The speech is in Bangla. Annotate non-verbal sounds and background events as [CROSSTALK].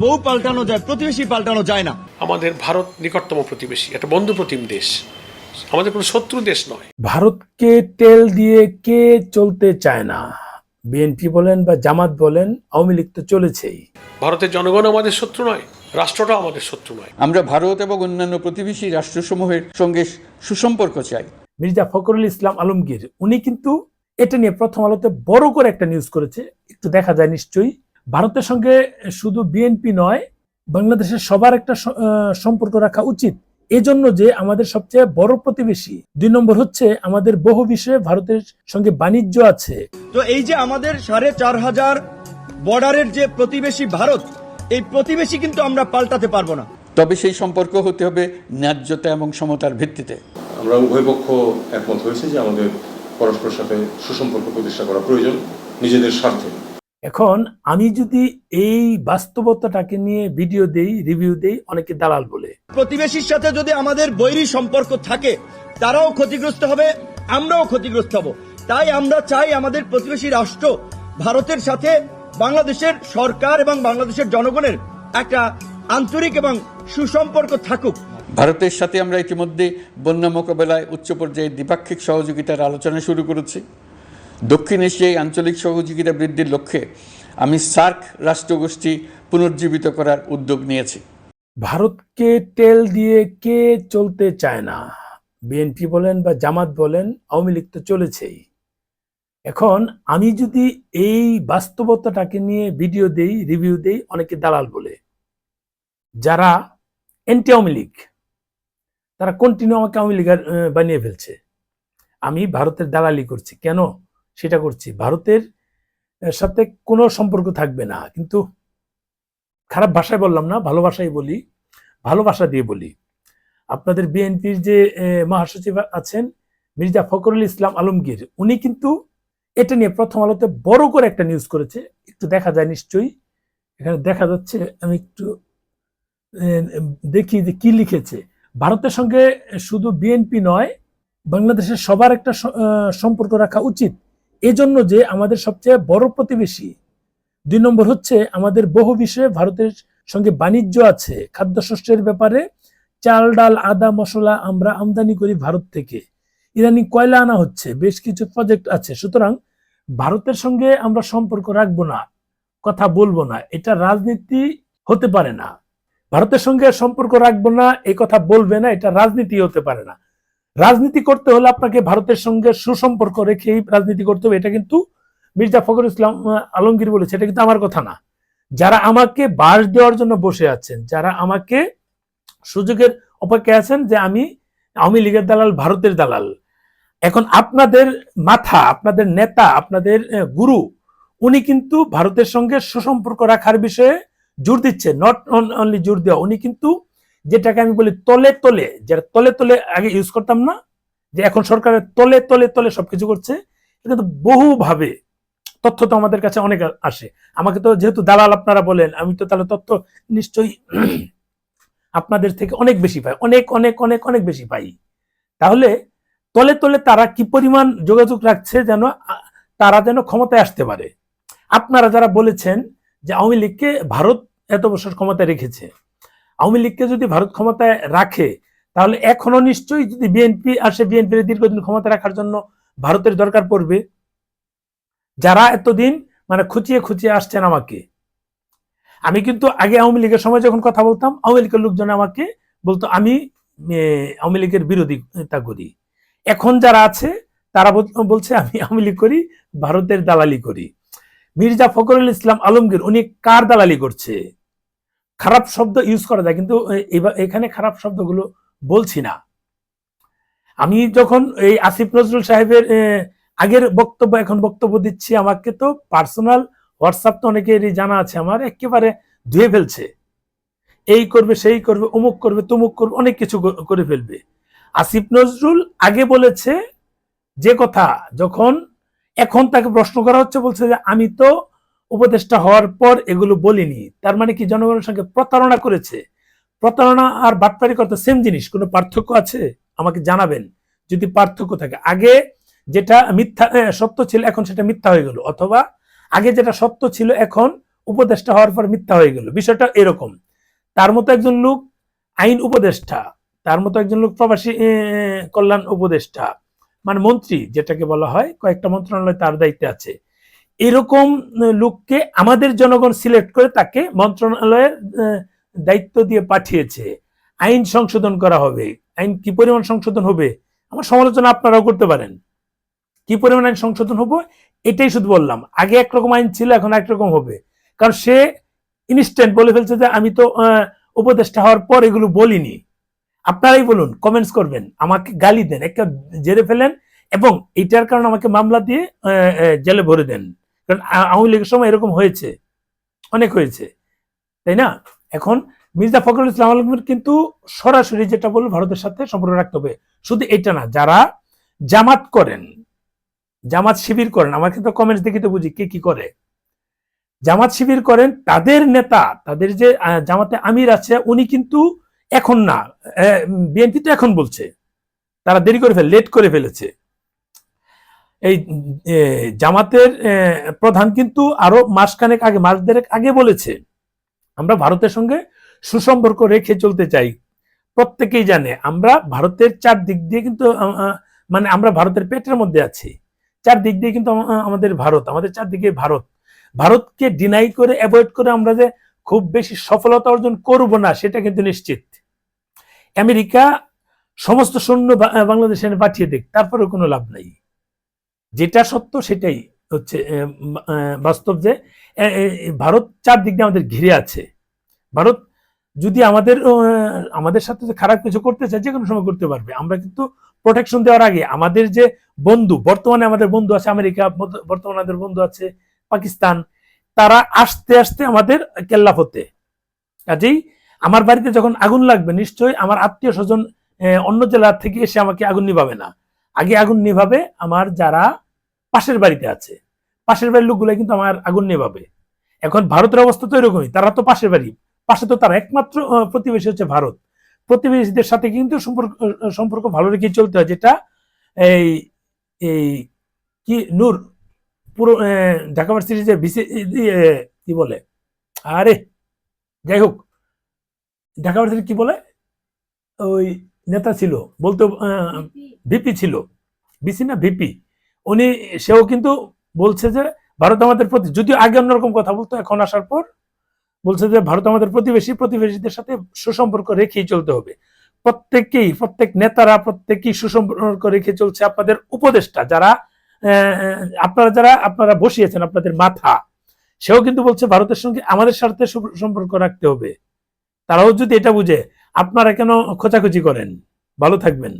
বউ পাল্টানো যায় প্রতিবেশী পাল্টানো যায় না। আমাদের ভারত নিকটতম প্রতিবেশী একটা বন্ধু প্রতিম দেশ। আমাদের কোনো শত্রু দেশ নয়। ভারতকে তেল দিয়ে কে চলতে চায় না? বিএনপি বলেন বা জামাত বলেন আওয়ামী লীগ তো চলেছেই। ভারতের জনগণ আমাদের শত্রু নয় রাষ্ট্রটাও আমাদের শত্রু নয়। আমরা ভারত এবং অন্যান্য প্রতিবেশী রাষ্ট্রসমূহের সঙ্গে সুসম্পর্ক চাই। মির্জা ফখরুল ইসলাম আলমগীর উনি কিন্তু এটা নিয়ে প্রথম আলোতে বড় করে একটা নিউজ করেছে। একটু দেখা যায় নিশ্চয়ই। ভারতের সঙ্গে শুধু বিএনপি নয় বাংলাদেশের সবার একটা আহ, সম্পর্ক রাখা উচিত। এজন্য যে আমাদের সবচেয়ে বড় প্রতিবেশী দুই নম্বর হচ্ছে আমাদের বহু বিষয়ে ভারতের সঙ্গে বাণিজ্য আছে। তো এই যে আমাদের সাড়ে চার হাজার বর্ডারের যে প্রতিবেশী ভারত এই প্রতিবেশী কিন্তু আমরা পাল্টাতে পারব না। তবে সেই সম্পর্ক হতে হবে ন্যায্যতা এবং সমতার ভিত্তিতে। আমরা উভয় পক্ষ একমত হয়েছে যে আমাদের পরস্পরের সাথে সুসম্পর্ক প্রতিষ্ঠা করা প্রয়োজন নিজেদের স্বার্থে। এখন আমি যদি এই বাস্তবতাটাকে নিয়ে ভিডিও দেই রিভিউ দেই অনেকে দালাল বলে। প্রতিবেশীর সাথে যদি আমাদের বৈরী সম্পর্ক থাকে তারাও ক্ষতিগ্রস্ত হবে আমরাও ক্ষতিগ্রস্ত হব। তাই আমরা চাই আমাদের প্রতিবেশী রাষ্ট্র ভারতের সাথে বাংলাদেশের সরকার এবং বাংলাদেশের জনগণের একটা আন্তরিক এবং সুসম্পর্ক থাকুক। ভারতের সাথে আমরা ইতিমধ্যে বন্যা মোকাবেলায় উচ্চ পর্যায়ে দ্বিপাক্ষিক সহযোগিতার আলোচনা শুরু করেছি। দক্ষিণ এশিয়ায় আঞ্চলিক সহযোগিতা বৃদ্ধির লক্ষ্যে আমি সার্ক রাষ্ট্রগোষ্ঠী পুনর্জীবিত করার উদ্যোগ নিয়েছি। ভারতকে তেল দিয়ে কে চলতে চায় না? বিএনপি বলেন বা জামাত বলেন, আওয়ামী লীগ তো চলেছেই। এখন আমি যদি এই বাস্তবতাটাকে নিয়ে ভিডিও দেই, রিভিউ দেই, অনেকে দালাল বলে। যারা এন্টি আওয়ামী লীগ, তারা কন্টিনিউ আমাকে আওয়ামী লীগ বানিয়ে ফেলছে। আমি ভারতের দালালি করছি। কেন? সেটা করছি। ভারতের সাথে কোনো সম্পর্ক থাকবে না। কিন্তু খারাপ ভাষায় বললাম না, ভালো ভাষায় বলি ভালোবাসা দিয়ে বলি। আপনাদের বিএনপির যে মহাসচিব আছেন মির্জা ফখরুল ইসলাম আলমগীর, উনি কিন্তু এটা নিয়ে প্রথম আলোতে বড় করে একটা নিউজ করেছে। একটু দেখা যায় নিশ্চয়ই। এখানে দেখা যাচ্ছে, আমি একটু দেখি যে কি লিখেছে। ভারতের সঙ্গে শুধু বিএনপি নয়, বাংলাদেশের সবার একটা সম্পর্ক রাখা উচিত। এজন্য যে আমাদের সবচেয়ে বড় প্রতিবেশী, দুই নম্বর হচ্ছে আমাদের বহু বিষয়ে ভারতের সঙ্গে বাণিজ্য আছে, খাদ্যশস্যের ব্যাপারে চাল, ডাল, আদা, মশলা আমরা আমদানি করি ভারত থেকে। ইরানি কয়লা আনা হচ্ছে, বেশ কিছু প্রজেক্ট আছে, সুতরাং ভারতের সঙ্গে আমরা সম্পর্ক রাখব না, কথা বলব না, এটা রাজনীতি হতে পারে না। ভারতের সঙ্গে সম্পর্ক রাখব না এই কথা বলবে না, এটা রাজনীতি হতে পারে না। রাজনীতি করতে হলে আপনাকে ভারতের সঙ্গে সুসম্পর্ক রেখেই রাজনীতি করতে হবে। এটা কিন্তু মির্জা ফখরুল ইসলাম আলমগীর বলেছে। এটা কিন্তু আমার কথা না। যারা আমাকে বাস দেওয়ার জন্য বসে আছেন, যারা আমাকে সুযোগের অপেক্ষায় আছেন যে আমি আওয়ামী লীগের দালাল, ভারতের দালাল, এখন আপনাদের মাথা, আপনাদের নেতা, আপনাদের গুরু, উনি কিন্তু ভারতের সঙ্গে সুসম্পর্ক রাখার বিষয়ে জোর দিচ্ছে। নট অনলি জোর দেওয়া, উনি কিন্তু যেটাকে আমি বলি তলে তলে যেটা তলে তলে আগে ইউজ করতাম না, যে এখন সরকারের তলে তলে তলে সবকিছু করছে, এটা তো বহুভাবে তথ্য তো আমাদের কাছে অনেক আসে। আমাকে তো যেহেতু দালাল আপনারা বলেন, আমি তো তাহলে তথ্য নিশ্চয়ই [CLEARS THROAT] আপনাদের থেকে অনেক বেশি পাই, অনেক অনেক অনেক অনেক বেশি পাই। তাহলে তলে তলে তারা কি পরিমাণ যোগাযোগ রাখছে যেন তারা যেন ক্ষমতায় আসতে পারে? আপনারা যারা বলেছেন যে আওয়ামী লীগকে ভারত এত বছর ক্ষমতায় রেখেছে আওয়ামী লীগকে যদি ভারত ক্ষমতায় রাখে, তাহলে এখনও নিশ্চয়ই যদি বিএনপি আসে বিএনপির দীর্ঘদিন ক্ষমতা রাখার জন্য ভারতের দরকার পড়বে। যারা এতদিন মানে খুঁচিয়ে খুঁচিয়ে আসছেন আমাকে। আমি কিন্তু আগে আওয়ামী লীগের সময় যখন কথা বলতাম, আওয়ামী লীগের লোকজন আমাকে বলতো, আমি আওয়ামী লীগের বিরোধিতা করি। এখন যারা আছে, তারা বলছে, আমি আওয়ামী লীগ করি, ভারতের দালালি করি। মির্জা ফখরুল ইসলাম আলমগীর, উনি কার দালালি করছে? খারাপ শব্দ ইউজ করা যায়, কিন্তু এখানে খারাপ শব্দগুলো বলছি না। আমি যখন এই আসিফ নজরুল সাহেবের আগের বক্তব্য, এখন বক্তব্য দিচ্ছি আমাকে তো পার্সোনাল হোয়াটসঅ্যাপ তো অনেকেরই জানা আছে আমার, একেবারে ধুয়ে ফেলছে। এই করবে, সেই করবে, অমুক করবে, তমুক করবে, অনেক কিছু করে ফেলবে। আসিফ নজরুল আগে বলেছে যে কথা, যখন এখন তাকে প্রশ্ন করা হচ্ছে, বলছে যে আমি তো উপদেষ্টা হওয়ার পর এগুলো বলিনি। তার মানে কি জনগণের সঙ্গে প্রতারণা করেছে? প্রতারণা আর বাটপারি করতে সেম জিনিস। কোনো পার্থক্য আছে? আমাকে জানাবেন। যদি পার্থক্য থাকে। আগে যেটা মিথ্যা সত্য ছিল, এখন সেটা মিথ্যা হয়ে গেল। অথবা আগে যেটা সত্য ছিল, এখন উপদেষ্টা হওয়ার পর মিথ্যা হয়ে গেল। বিষয়টা এরকম। তার মতো একজন লোক আইন উপদেষ্টা, তার মতো একজন লোক প্রবাসী কল্যাণ উপদেষ্টা মানে মন্ত্রী, যেটাকে বলা হয়, কয়েকটা মন্ত্রণালয় তার দায়িত্বে আছে। এরকম লোককে আমাদের জনগণ সিলেক্ট করে তাকে মন্ত্রণালয়ের দায়িত্ব দিয়ে পাঠিয়েছে। আইন সংশোধন করা হবে। আইন কি পরিমাণ সংশোধন হবে? আমার সমালোচনা আপনারাও করতে পারেন। কি পরিমাণ আইন সংশোধন হবে? এটাই শুধু বললাম। আগে একরকম আইন ছিল, এখন একরকম হবে। কারণ সে ইনস্ট্যান্ট বলে ফেলছে যে, আমি তো উপদেষ্টা হওয়ার পর এগুলো বলিনি। আপনারাই বলুন কমেন্টস করবেন, আমাকে গালি দেন, একটা জেরে ফেলেন এবং এটার কারণে আমাকে মামলা দিয়ে জেলে ভরে দেন। কারণ আওয়ামী লীগের সময় এরকম হয়েছে। অনেক হয়েছে। তাই না? এখন মির্জা ফখরুল ইসলাম আলমের কিন্তু সরাসরি যেটা বলব ভারতের সাথে সম্পর্ক রাখতে হবে। শুধু এটা না, যারা জামাত করেন, জামাত শিবির করেন, আমার কিন্তু কমেন্টস দেখি তো বুঝি কে কি করে। জামাত শিবির করেন, তাদের নেতা, তাদের যে জামাতে আমির আছে, উনি কিন্তু এখন না বিএনপি তো এখন বলছে। তারা দেরি করে ফেলে লেট করে ফেলেছে। এই জামাতের প্রধান কিন্তু আরও মাসখানেক আগে, মাস দেড়েক আগে বলেছে, আমরা ভারতের সঙ্গে সুসম্পর্ক রেখে চলতে চাই। প্রত্যেকেই জানে, আমরা ভারতের চার দিক দিয়ে কিন্তু মানে আমরা ভারতের পেটের মধ্যে আছি। চার দিক দিয়ে কিন্তু আমাদের ভারত, আমাদের চারদিকে ভারত। ভারতকে ডিনাই করে অ্যাভয়েড করে আমরা যে খুব বেশি সফলতা অর্জন করব না, সেটা কিন্তু নিশ্চিত। আমেরিকা সমস্ত সৈন্য বাংলাদেশে পাঠিয়ে দিক তারপরে কোনো লাভ নাই। যেটা সত্য সেটাই হচ্ছে বাস্তব যে ভারত চারদিক দিয়ে আমাদের ঘিরে আছে। ভারত যদি আমাদের আমাদের সাথে খারাপ কিছু করতে চায় যে কোনো সময় করতে পারবে। আমরা কিন্তু প্রোটেকশন দেওয়ার আগে আমাদের যে বন্ধু, বর্তমানে আমাদের বন্ধু আছে আমেরিকা, বর্ত- বর্তমানে আমাদের বন্ধু আছে পাকিস্তান, তারা আস্তে আস্তে আমাদের কেল্লা হতে কাজেই আমার বাড়িতে যখন আগুন লাগবে, নিশ্চয়ই আমার আত্মীয় স্বজন অন্য জেলা থেকে এসে আমাকে আগুন নিভাবে না। আগে আগুন নিভাবে আমার যারা পাশের বাড়িতে আছে। পাশের বাড়ির লোকগুলো কিন্তু আমার আগুন নেভাবে এখন ভারতের অবস্থা তো এরকমই তারা তো পাশের বাড়ি। পাশে তো তারা একমাত্র প্রতিবেশী হচ্ছে ভারত। প্রতিবেশীদের সাথে কিন্তু সম্পর্ক সম্পর্ক ভালো রেখে চলতে হয় যেটা এই এই কি নূর পুরো ঢাকা ভার্সিটির যে বিসি কি বলে? আরে যাই হোক ঢাকা ভার্সিটি কি বলে? ওই নেতা ছিল বলতো ভিপি ছিল। বিসি না ভিপি? উনি, সেও কিন্তু বলছে যে ভারত আমাদের প্রতি, যদিও আগে অন্যরকম কথা বলতো, এখন আসার পর বলছে যে ভারত আমাদের প্রতিবেশী, প্রতিবেশীদের সাথে সুসম্পর্ক রেখেই চলতে হবে। প্রত্যেকেই প্রত্যেক নেতারা প্রত্যেকেই সুসম্পর্ক রেখে চলছে আপনাদের উপদেষ্টা যারা আপনারা যারা, আপনারা বসিয়েছেন আপনাদের মাথা, সেও কিন্তু বলছে ভারতের সঙ্গে আমাদের সাথে সম্পর্ক রাখতে হবে। তারাও যদি এটা বুঝে, আপনারা কেন খোঁচাখুচি করেন? ভালো থাকবেন।